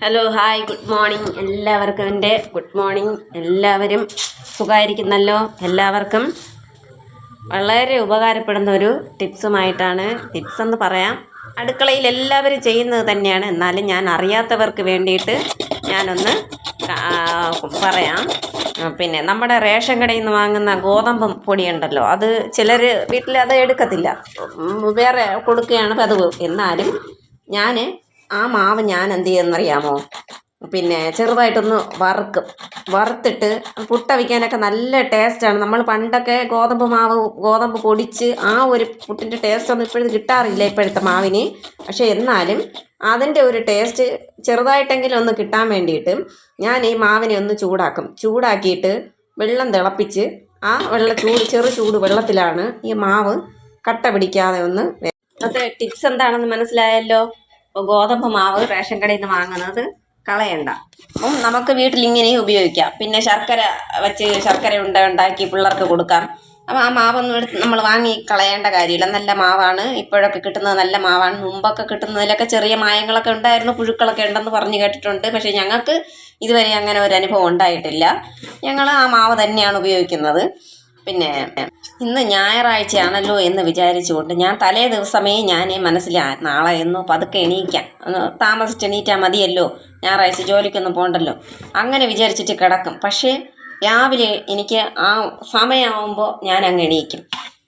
Hello hi good morning എല്ലാവർക്കും എന്റെ good morning എല്ലാവരും സുഖമായിരിക്കുന്നല്ലോ? എല്ലാവർക്കും വളരെ ഉപകാരപ്പെടുന്ന ഒരു ടിപ്സുമായിട്ടാണ് ടിപ്സ് എന്ന് പറയാം. അടുക്കളയിൽ എല്ലാവരും ചെയ്യുന്നത് തന്നെയാണ്. എന്നാലും ഞാൻ അറിയാത്തവർക്ക് വേണ്ടിയിട്ട് ഞാനൊന്ന് പറയാം. പിന്നെ നമ്മുടെ റേഷൻ കടയിൽ നിന്ന് വാങ്ങുന്ന ഗോതമ്പ് പൊടിയുണ്ടല്ലോ. അത് ചിലർ വീട്ടിൽ അത് എടുക്കത്തില്ല. വേറെ കൊടുക്കുകയാണ് പതിവ്. എന്നാലും ഞാൻ ആ മാവ് ഞാൻ എന്ത് ചെയ്യുമെന്നറിയാമോ? പിന്നെ ചെറുതായിട്ടൊന്ന് വറുക്കും. വറുത്തിട്ട് പുട്ടവിക്കാനൊക്കെ നല്ല ടേസ്റ്റാണ് നമ്മൾ പണ്ടൊക്കെ ഗോതമ്പ് മാവ് ഗോതമ്പ് പൊടിച്ച് ആ ഒരു പുട്ടിന്റെ ടേസ്റ്റ് ഒന്നും ഇപ്പോഴത്തെ കിട്ടാറില്ല ഇപ്പോഴത്തെ മാവിന്. പക്ഷേ എന്നാലും അതിന്റെ ഒരു ടേസ്റ്റ് ചെറുതായിട്ടെങ്കിലും ഒന്ന് കിട്ടാൻ വേണ്ടിയിട്ട് ഞാൻ ഈ മാവിനെ ഒന്ന് ചൂടാക്കും. ചൂടാക്കിയിട്ട് വെള്ളം തിളപ്പിച്ച് ആ വെള്ള ചൂട് ചെറു ചൂട് വെള്ളത്തിലാണ് ഈ മാവ് കട്ട പിടിക്കാതെ ഒന്ന് അത് ടിപ്സ് എന്താണെന്ന് മനസ്സിലായല്ലോ? ഇപ്പോൾ ഗോതമ്പ് മാവ് റേഷൻ കടയിൽ നിന്ന് വാങ്ങുന്നത് കളയണ്ട. അപ്പം നമുക്ക് വീട്ടിൽ ഇങ്ങനെയും ഉപയോഗിക്കാം. പിന്നെ ശർക്കര വെച്ച് ശർക്കര ഉണ്ട ഉണ്ടാക്കി പിള്ളേർക്ക് കൊടുക്കാം. അപ്പം ആ മാവൊന്നും എടുത്ത് നമ്മൾ വാങ്ങി കളയേണ്ട കാര്യമില്ല. നല്ല മാവാണ്. ഇപ്പോഴൊക്കെ കിട്ടുന്നത് നല്ല മാവാണ്. മുമ്പൊക്കെ കിട്ടുന്നതിലൊക്കെ ചെറിയ മായങ്ങളൊക്കെ ഉണ്ടായിരുന്നു. പുഴുക്കളൊക്കെ ഉണ്ടെന്ന് പറഞ്ഞു കേട്ടിട്ടുണ്ട്. പക്ഷേ ഞങ്ങൾക്ക് ഇതുവരെ അങ്ങനെ ഒരു അനുഭവം ഉണ്ടായിട്ടില്ല. ഞങ്ങൾ ആ മാവ് തന്നെയാണ് ഉപയോഗിക്കുന്നത്. പിന്നെ ഇന്ന് ഞായറാഴ്ചയാണല്ലോ എന്ന് വിചാരിച്ചുകൊണ്ട് ഞാൻ തലേ ദിവസമേ ഞാൻ മനസ്സിൽ നാളെ എന്ന് പതുക്കെ എണീക്കാം. ഒന്ന് താമസിച്ച് എണീറ്റാൽ മതിയല്ലോ. ഞായറാഴ്ച ജോലിക്കൊന്നും പോകണ്ടല്ലോ അങ്ങനെ വിചാരിച്ചിട്ട് കിടക്കും. പക്ഷേ രാവിലെ എനിക്ക് ആ സമയമാകുമ്പോൾ ഞാൻ അങ്ങ് എണീക്കും.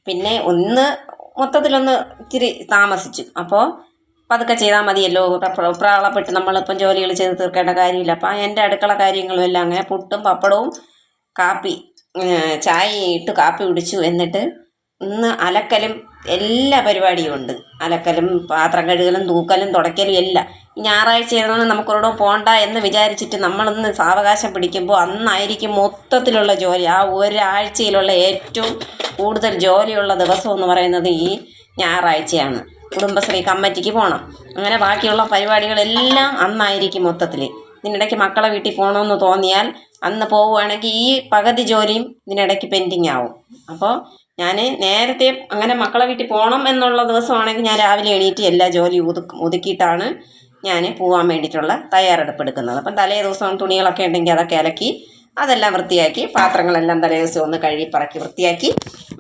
പിന്നെ ഒന്ന് മൊത്തത്തിലൊന്ന് ഇത്തിരി താമസിച്ചു. അപ്പോൾ പതുക്കെ ചെയ്താൽ മതിയല്ലോ. പ്ര- പ്രാളപ്പെട്ട് നമ്മളിപ്പം ജോലികൾ ചെയ്ത് തീർക്കേണ്ട കാര്യമില്ല. അപ്പം എന്റെ അടുക്കള കാര്യങ്ങളും എല്ലാം അങ്ങനെ പുട്ടും പപ്പടവും കാപ്പി ചായ ഇട്ട് കാപ്പി കുടിച്ചു എന്നിട്ട് ഇന്ന് അലക്കലും എല്ലാ പരിപാടിയും ഉണ്ട്. അലക്കലും പാത്രം കഴുകലും തൂക്കലും തുടയ്ക്കലും എല്ലാം. ഈ ഞായറാഴ്ച പോണ്ട എന്ന് വിചാരിച്ചിട്ട് നമ്മളിന്ന് സാവകാശം പിടിക്കുമ്പോൾ അന്നായിരിക്കും മൊത്തത്തിലുള്ള ജോലി. ആ ഒരാഴ്ചയിലുള്ള ഏറ്റവും കൂടുതൽ ജോലിയുള്ള ദിവസം എന്ന് പറയുന്നത് ഈ ഞായറാഴ്ചയാണ്. കുടുംബശ്രീ കമ്മിറ്റിക്ക് പോകണം അങ്ങനെ ബാക്കിയുള്ള പരിപാടികളെല്ലാം അന്നായിരിക്കും മൊത്തത്തിൽ ഇതിനിടയ്ക്ക് മക്കളെ വീട്ടിൽ പോകണമെന്ന് തോന്നിയാൽ അന്ന് പോവുകയാണെങ്കിൽ ഈ പകുതി ജോലിയും ഇതിനിടയ്ക്ക് പെൻഡിങ് ആവും. അപ്പോൾ ഞാൻ നേരത്തെ അങ്ങനെ മക്കളെ വീട്ടിൽ പോകണം എന്നുള്ള ദിവസമാണെങ്കിൽ ഞാൻ രാവിലെ എണീറ്റ് എല്ലാ ജോലിയും ഒതുക്കും ഒതുക്കിയിട്ടാണ് ഞാൻ പോകാൻ വേണ്ടിയിട്ടുള്ള തയ്യാറെടുപ്പ് എടുക്കുന്നത്. അപ്പം തലേ ദിവസം തുണികളൊക്കെ ഉണ്ടെങ്കിൽ അതൊക്കെ ഇലക്കി അതെല്ലാം വൃത്തിയാക്കി പാത്രങ്ങളെല്ലാം തലേ ദിവസം ഒന്ന് കഴുകി പറക്കി വൃത്തിയാക്കി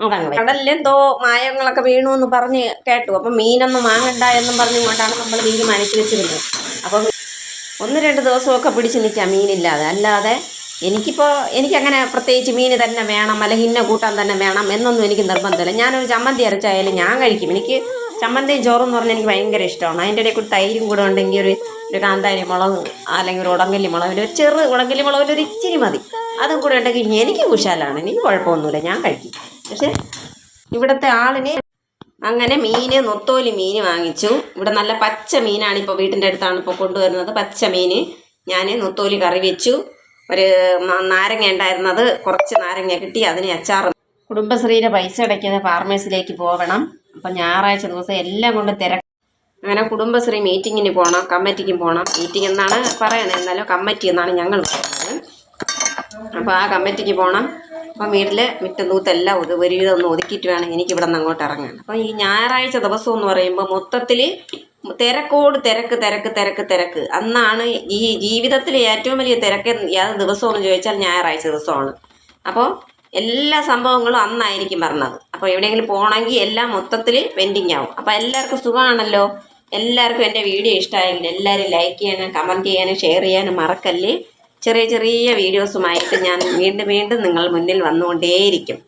അതങ്ങ്. കടലിൽ എന്തോ മായങ്ങളൊക്കെ വീണു എന്ന് പറഞ്ഞ് കേട്ടു. അപ്പം മീനൊന്നും വാങ്ങണ്ട എന്നും പറഞ്ഞുകൊണ്ടാണ് നമ്മൾ തീരുമാനിച്ചു വെച്ചിരുന്നത്. അപ്പം ഒന്ന് രണ്ട് ദിവസമൊക്കെ പിടിച്ച് നിൽക്കാം മീനില്ലാതെ. അല്ലാതെ എനിക്കിപ്പോൾ എനിക്കങ്ങനെ പ്രത്യേകിച്ച് മീൻ തന്നെ വേണം അല്ലെങ്കിൽ ഇന്ന കൂട്ടാൻ തന്നെ വേണം എന്നൊന്നും എനിക്ക് നിർബന്ധമില്ല. ഞാനൊരു ചമ്മന്തി അരച്ചായാലും ഞാൻ കഴിക്കും. എനിക്ക് ചമ്മന്തിയും ചോറും എന്ന് പറഞ്ഞാൽ എനിക്ക് ഭയങ്കര ഇഷ്ടമാണ്. അതിന്റെ ഇടയിൽ കൂടി തൈരും കൂടെ ഉണ്ടെങ്കിൽ ഒരു ഒരു കാന്താരി മുളക് അല്ലെങ്കിൽ ഒരു ഉടങ്കല്ലി മുളകിൽ ഒരു ചെറു ഉടങ്കല്ലി മുളകിൽ ഒരു ഇച്ചിരി മതി. അതും കൂടെ ഉണ്ടെങ്കിൽ എനിക്ക് കുശാലാണ്. എനിക്ക് കുഴപ്പമൊന്നുമില്ല. ഞാൻ കഴിക്കും. പക്ഷേ ഇവിടുത്തെ ആളിന് അങ്ങനെ മീന് നൊത്തോലി മീൻ വാങ്ങിച്ചു. ഇവിടെ നല്ല പച്ച മീനാണ് ഇപ്പോൾ വീട്ടിന്റെ അടുത്താണ് ഇപ്പോൾ കൊണ്ടുവരുന്നത്. പച്ച മീൻ ഞാൻ നൊത്തോലി കറി വെച്ചു. ഒരു നാരങ്ങ ഉണ്ടായിരുന്നത് കുറച്ച് നാരങ്ങ കിട്ടി അതിന് അച്ചാർ കുടുംബശ്രീയിലെ പൈസ അടയ്ക്കുന്ന ഫാർമേഴ്സിലേക്ക് പോകണം അപ്പം ഞായറാഴ്ച ദിവസം എല്ലാം കൊണ്ട് തിരക്ക് അങ്ങനെ കുടുംബശ്രീ മീറ്റിങ്ങിന് പോകണം കമ്മിറ്റിക്കും പോകണം മീറ്റിംഗ് എന്നാണ് പറയുന്നത്. എന്നാലും കമ്മിറ്റി എന്നാണ് ഞങ്ങൾ പറയുന്നത്. അപ്പോൾ ആ കമ്മിറ്റിക്ക് പോകണം അപ്പം വീട്ടിൽ മിറ്റം തൂത്തെല്ലാം ഒരു ഒരുവിധം ഒന്ന് ഒതുക്കിയിട്ട് വേണം എനിക്ക് ഇവിടെ നിന്ന് അങ്ങോട്ട് ഇറങ്ങാൻ. അപ്പം ഈ ഞായറാഴ്ച ദിവസം എന്ന് പറയുമ്പോൾ മൊത്തത്തിൽ തിരക്കോട് തിരക്ക് തിരക്ക് തിരക്ക് തിരക്ക്. അന്നാണ് ഈ ജീവിതത്തിലെ ഏറ്റവും വലിയ തിരക്ക് ഏത് ദിവസമെന്ന് ചോദിച്ചാൽ ഞായറാഴ്ച ദിവസമാണ്. അപ്പോൾ എല്ലാ സംഭവങ്ങളും അന്നായിരിക്കും പറഞ്ഞത്. അപ്പോൾ എവിടെയെങ്കിലും പോകണമെങ്കിൽ എല്ലാം മൊത്തത്തിൽ പെൻഡിങ് ആവും. അപ്പോൾ എല്ലാവർക്കും സുഖമാണല്ലോ? എല്ലാവർക്കും എന്റെ വീഡിയോ ഇഷ്ടമായെങ്കിൽ എല്ലാവരും ലൈക്ക് ചെയ്യാനും കമന്റ് ചെയ്യാനും ഷെയർ ചെയ്യാനും മറക്കല്ലേ? ചെറിയ ചെറിയ വീഡിയോസുമായിട്ട് ഞാൻ വീണ്ടും വീണ്ടും നിങ്ങൾ മുന്നിൽ വന്നുകൊണ്ടേയിരിക്കും.